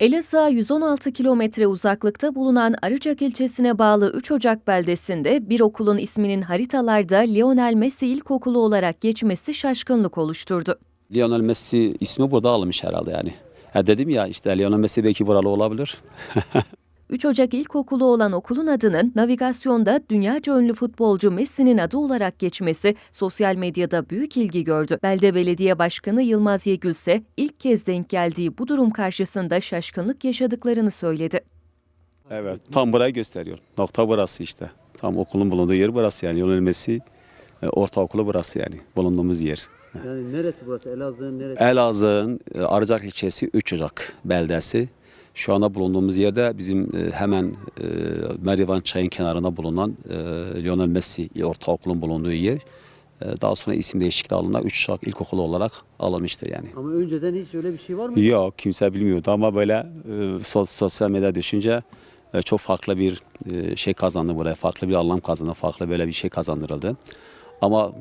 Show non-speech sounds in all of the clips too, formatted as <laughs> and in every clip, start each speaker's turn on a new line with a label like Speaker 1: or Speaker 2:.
Speaker 1: Elazığ'a 116 kilometre uzaklıkta bulunan Arıcak ilçesine bağlı 3 Ocak beldesinde bir okulun isminin haritalarda Lionel Messi İlkokulu olarak geçmesi şaşkınlık oluşturdu.
Speaker 2: Lionel Messi ismi burada alınmış herhalde yani. Ya dedim ya işte Lionel Messi belki buralı olabilir. <laughs>
Speaker 1: 3 Ocak İlkokulu olan okulun adının navigasyonda dünyaca ünlü futbolcu Messi'nin adı olarak geçmesi sosyal medyada büyük ilgi gördü. Belde Belediye Başkanı Yılmaz Yegül ise ilk kez denk geldiği bu durum karşısında şaşkınlık yaşadıklarını söyledi.
Speaker 2: Evet tam burayı gösteriyor. Nokta burası işte. Tam okulun bulunduğu yer burası yani. Lionel Messi e, ortaokulu burası yani. Bulunduğumuz yer.
Speaker 3: Yani neresi burası? Elazığ'ın neresi?
Speaker 2: Elazığ'ın e, Arıcak ilçesi 3 Ocak beldesi. Şu anda bulunduğumuz yerde bizim e, hemen e, Merivan Çayın kenarında bulunan e, Lionel Messi ortaokulun bulunduğu yer. Daha sonra isim değişikliği alınarak 3 Ocak İlkokulu olarak alınmıştır yani.
Speaker 3: Ama önceden hiç öyle bir şey var mı?
Speaker 2: Yok kimse bilmiyordu ama böyle so- sosyal medya düşünce çok farklı bir şey kazandı buraya. Farklı bir anlam kazandı. Farklı böyle bir şey kazandırıldı. Ama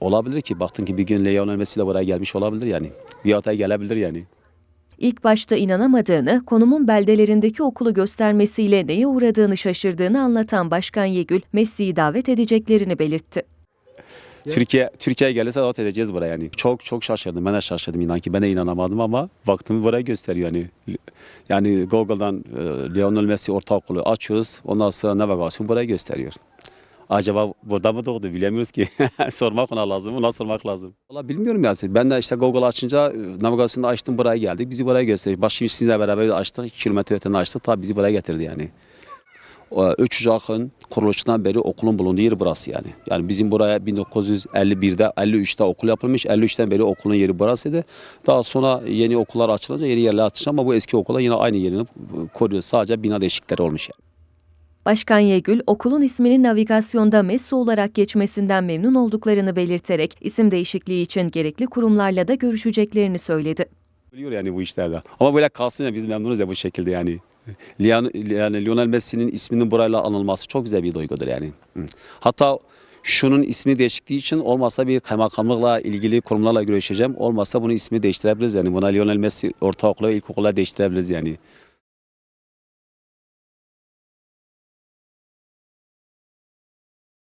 Speaker 2: olabilir ki baktın ki bir gün Lionel Messi de buraya gelmiş olabilir yani. Bir hataya gelebilir yani.
Speaker 1: İlk başta inanamadığını, konumun beldelerindeki okulu göstermesiyle neye uğradığını şaşırdığını anlatan Başkan Yegül, Messi'yi davet edeceklerini belirtti.
Speaker 2: Türkiye Türkiye gelirse davet edeceğiz buraya yani. Çok çok şaşırdım. Ben de şaşırdım inan ki. Ben de inanamadım ama baktım buraya gösteriyor yani. Yani Google'dan e, Lionel Messi ortaokulu açıyoruz. Ondan sonra navigasyon buraya gösteriyor. Acaba burada mı doğdu bilemiyoruz ki. <laughs> sormak ona lazım. Ona sormak lazım. Valla bilmiyorum yani. Ben de işte Google açınca e, navigasyonu açtım buraya geldik. Bizi buraya gösteriyor. Başka sizinle beraber açtık. 2 kilometre öteden açtık. Tabii bizi buraya getirdi yani. O, Üç Ocak'ın kuruluşundan beri okulun bulunduğu yer burası yani. Yani bizim buraya 1951'de 53'te okul yapılmış. 53'ten beri okulun yeri burasıydı. Daha sonra yeni okullar açılınca yeni yerler açılmış ama bu eski okula yine aynı yerini koruyor. Sadece bina değişiklikleri olmuş yani.
Speaker 1: Başkan Yegül, okulun isminin navigasyonda Messi olarak geçmesinden memnun olduklarını belirterek isim değişikliği için gerekli kurumlarla da görüşeceklerini söyledi.
Speaker 2: Biliyor yani bu işlerde. Ama böyle kalsın ya biz memnunuz ya bu şekilde yani. Yani Lionel Messi'nin isminin burayla anılması çok güzel bir duygudur yani. Hatta şunun ismi değişikliği için olmasa bir kaymakamlıkla ilgili kurumlarla görüşeceğim. Olmasa bunu ismi değiştirebiliriz yani. Buna Lionel Messi ortaokula, ilkokula değiştirebiliriz yani.